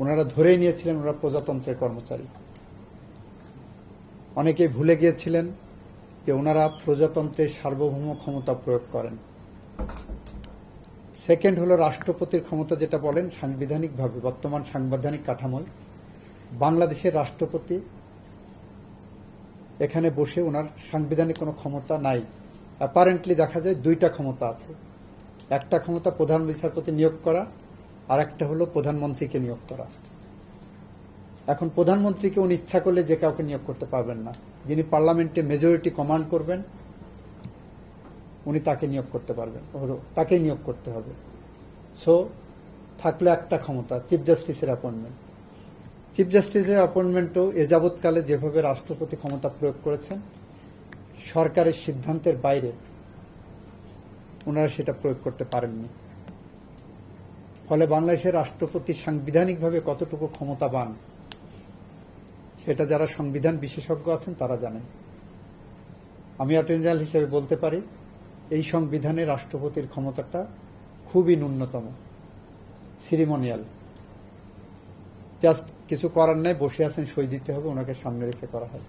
ওনারা ধরেই নিয়েছিলেন, ওনারা প্রজাতন্ত্রের কর্মচারী। অনেকেই ভুলে গিয়েছিলেন যে ওনারা প্রজাতন্ত্রের সার্বভৌম ক্ষমতা প্রয়োগ করেন। সেকেন্ড হলো রাষ্ট্রপতির ক্ষমতা যেটা বলেন সাংবিধানিকভাবে, বর্তমান সাংবিধানিক কাঠামোয়। বাংলাদেশের রাষ্ট্রপতি এখানে বসে ওনার সাংবিধানিক কোনো ক্ষমতা নাই। অ্যাপারেন্টলি দেখা যায় দুইটা ক্ষমতা আছে। একটা ক্ষমতা প্রধান বিচারপতি নিয়োগ করা আর একটা হলো প্রধানমন্ত্রীকে নিয়োগ করা। এখন প্রধানমন্ত্রীকে উনি ইচ্ছা করলে যে কাউকে নিয়োগ করতে পারবেন না। যিনি পার্লামেন্টে মেজরিটি কমান্ড করবেন, উনি তাকে নিয়োগ করতে পারবেন তাকে নিয়োগ করতে হবে। সো থাকলে একটা ক্ষমতা চিফ জাস্টিসের অ্যাপয়েন্টমেন্ট চিফ জাস্টিসের অ্যাপয়েন্টমেন্টও এ যাবৎকালে যেভাবে রাষ্ট্রপতি ক্ষমতা প্রয়োগ করেছেন, সরকারের সিদ্ধান্তের বাইরে ওনারা সেটা প্রয়োগ করতে পারেননি। ফলে বাংলাদেশের রাষ্ট্রপতি সাংবিধানিকভাবে কতটুকু ক্ষমতাবান, সেটা যারা সংবিধান বিশেষজ্ঞ আছেন তারা জানেন। আমি অ্যাটর্নি জেনারেল হিসেবে বলতে পারি, এই সংবিধানে রাষ্ট্রপতির ক্ষমতাটা খুবই ন্যূনতম, সিরিমোনিয়াল। জাস্ট কিছু করার নাই, বসে আছেন, সই দিতে হবে, ওনাকে সামনে রেখে করা হয়।